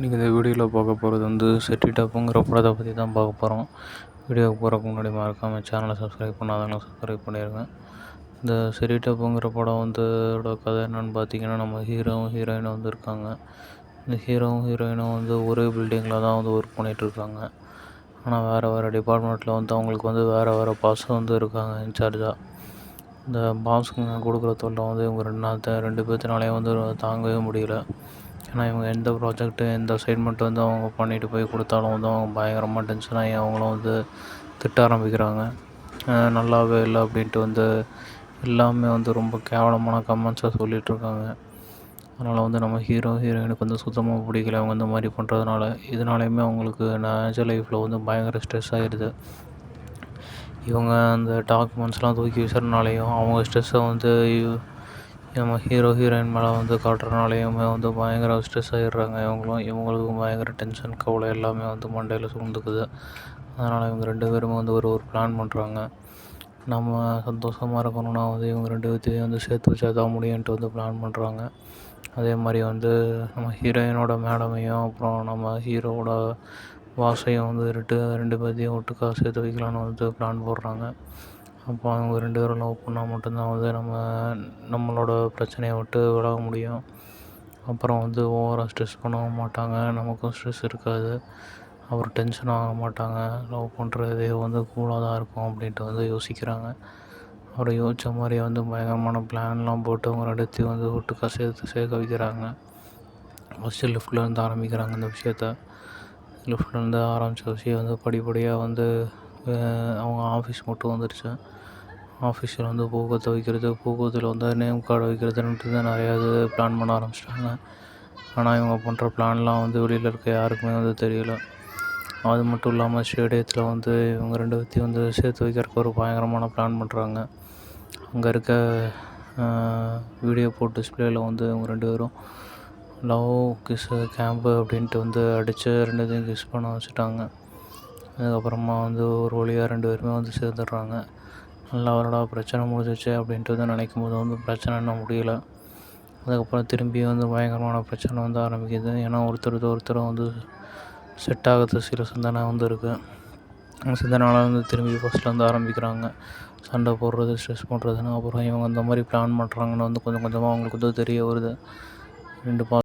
இன்றைக்கி இந்த வீடியோவில் பார்க்க போகிறது வந்து செட்டி டாப்புங்கிற படத்தை பற்றி தான் பார்க்க போகிறோம். வீடியோவுக்கு போகிறக்கு முன்னாடி மறக்காமல் சேனலை சப்ஸ்கிரைப் பண்ணாதவங்க சப்ஸ்கிரைப் பண்ணிடுங்க. இந்த செட்டி டாப்புங்கிற படம் வந்து கதை என்னென்னு பார்த்தீங்கன்னா நம்ம ஹீரோவும் ஹீரோயினும் வந்து இருக்காங்க. இந்த ஹீரோவும் ஹீரோயினும் வந்து ஒரே பில்டிங்கில் தான் வந்து ஒர்க் பண்ணிகிட்ருக்காங்க ஆனால் வேறு வேறு டிபார்ட்மெண்ட்டில் வந்து அவங்களுக்கு வந்து வேறு வேறு பாஸ் வந்து இருக்காங்க இன்சார்ஜாக இந்த பாஸுங்க கொடுக்குற தொல்லை வந்து இவங்க ரெண்டு நாள் ரெண்டு பேர்த்தினாலே வந்து தாங்கவே முடியல. ஏன்னா இவங்க எந்த ப்ராஜெக்ட்டு எந்த அசைன்மெண்ட் வந்து அவங்க பண்ணிட்டு போய் கொடுத்தாலும் வந்து அவங்க பயங்கரமாக டென்ஷன் ஆகி அவங்களும் வந்து திட்ட ஆரம்பிக்கிறாங்க. நல்லாவே இல்லை அப்படின்ட்டு வந்து எல்லாமே வந்து ரொம்ப கேவலமான கமெண்ட்ஸாக சொல்லிகிட்ருக்காங்க அதனால் வந்து நம்ம ஹீரோ ஹீரோயினுக்கு வந்து சுத்தமாக பிடிக்கல. அவங்க இந்த மாதிரி பண்ணுறதுனால இதனாலையுமே அவங்களுக்கு நிஜ லைஃப்பில் வந்து பயங்கர ஸ்ட்ரெஸ் ஆகிடுது இவங்க அந்த டாக்குமெண்ட்ஸ்லாம் தூக்கி வீசுறதுனாலையும் அவங்க ஸ்ட்ரெஸ்ஸை வந்து நம்ம ஹீரோ ஹீரோயின் மேலே வந்து காட்டுறதுனாலையுமே வந்து பயங்கர ஸ்ட்ரெஸ் ஆகிடுறாங்க இவங்களும் இவங்களுக்கும் பயங்கர டென்ஷன் கவலை எல்லாமே வந்து மண்டையில் சூழ்ந்துக்குது. அதனால் இவங்க ரெண்டு பேருமே வந்து ஒரு ஒரு பிளான் பண்ணுறாங்க நம்ம சந்தோஷமாக இருக்கணும்னா வந்து இவங்க ரெண்டு பேர்த்தையும் வந்து சேர்த்து வச்சா தான் முடியும்ன்ட்டு வந்து பிளான் பண்ணுறாங்க அதே மாதிரி வந்து நம்ம ஹீரோயினோட மேடமையும் அப்புறம் நம்ம ஹீரோவோட வாசையும் வந்து ரெண்டு ரெண்டு பேர்த்தையும் ஒட்டுக்கா சேர்த்து வைக்கலான்னு வந்து பிளான் போடுறாங்க. அப்போ அவங்க ரெண்டு பேரும் லவ் பண்ணால் மட்டும்தான் வந்து நம்ம நம்மளோட பிரச்சனையை விட்டு விலக முடியும். அப்புறம் வந்து ஓவராக ஸ்ட்ரெஸ் பண்ணவும் மாட்டாங்க. நமக்கும் ஸ்ட்ரெஸ் இருக்காது. அப்புறம் டென்ஷன் ஆக மாட்டாங்க. லவ் பண்ணுறதே வந்து கூலாக தான் இருக்கும் அப்படின்ட்டு வந்து யோசிக்கிறாங்க. அப்புறம் யோசித்த மாதிரியே வந்து பயங்கரமான பிளான்லாம் போட்டு அவங்க ரெண்டுத்தையும் வந்து ஒட்டுக்கா சேர்த்து சேர்க்க வைக்கிறாங்க. ஃபஸ்ட்டு லிஃப்ட்லேருந்து ஆரம்பிக்கிறாங்க இந்த விஷயத்த. லிஃப்ட்லேருந்து ஆரம்பித்த விஷயம் வந்து படிப்படியாக வந்து அவங்க ஆஃபீஸ் மட்டும் வந்துடுச்சு ஆஃபீஸில் வந்து பூக்கொத்தை வைக்கிறது பூக்கொத்தில் வந்து நேம் கார்டு வைக்கிறதுன்ட்டு தான் நிறையா இது பிளான் பண்ண ஆரம்பிச்சிட்டாங்க. ஆனால் இவங்க பண்ணுற பிளான்லாம் வந்து வெளியில் இருக்க யாருக்குமே வந்து தெரியல. அது மட்டும் இல்லாமல் ஸ்டேடியத்தில் வந்து இவங்க ரெண்டு பேர்த்தையும் வந்து சேர்த்து வைக்கிறதுக்கு ஒரு பயங்கரமான பிளான் பண்ணுறாங்க அங்கே இருக்க வீடியோ போட்டு டிஸ்பிளேயில் வந்து இவங்க ரெண்டு பேரும் லவ் கிஸ்ஸு கேம்பு அப்படின்ட்டு வந்து அடித்து ரெண்டுத்தையும் கிஸ் பண்ண வச்சுட்டாங்க. அதுக்கப்புறமா வந்து ஒரு வழியாக ரெண்டு பேருமே வந்து சேர்ந்துடுறாங்க. நல்லா அவரோட பிரச்சனை முடிஞ்சிச்சு அப்படின்ட்டு வந்து நினைக்கும் போது வந்து பிரச்சனை இன்னும் முடியல. அதுக்கப்புறம் திரும்பி வந்து பயங்கரமான பிரச்சனை வந்து ஆரம்பிக்குது. ஏன்னா ஒருத்தருக்கு ஒருத்தர் வந்து செட் ஆகிறது சில சிந்தனை வந்து இருக்குது அந்த வந்து திரும்பி ஃபஸ்ட்டில் வந்து ஆரம்பிக்கிறாங்க. சண்டை போடுறது ஸ்ட்ரெஸ் பண்ணுறதுன்னு அப்புறம் இவங்க அந்த மாதிரி பிளான் பண்ணுறாங்கன்னு வந்து கொஞ்சம் கொஞ்சமாக அவங்களுக்கு வந்து தெரிய வருது. ரெண்டு பா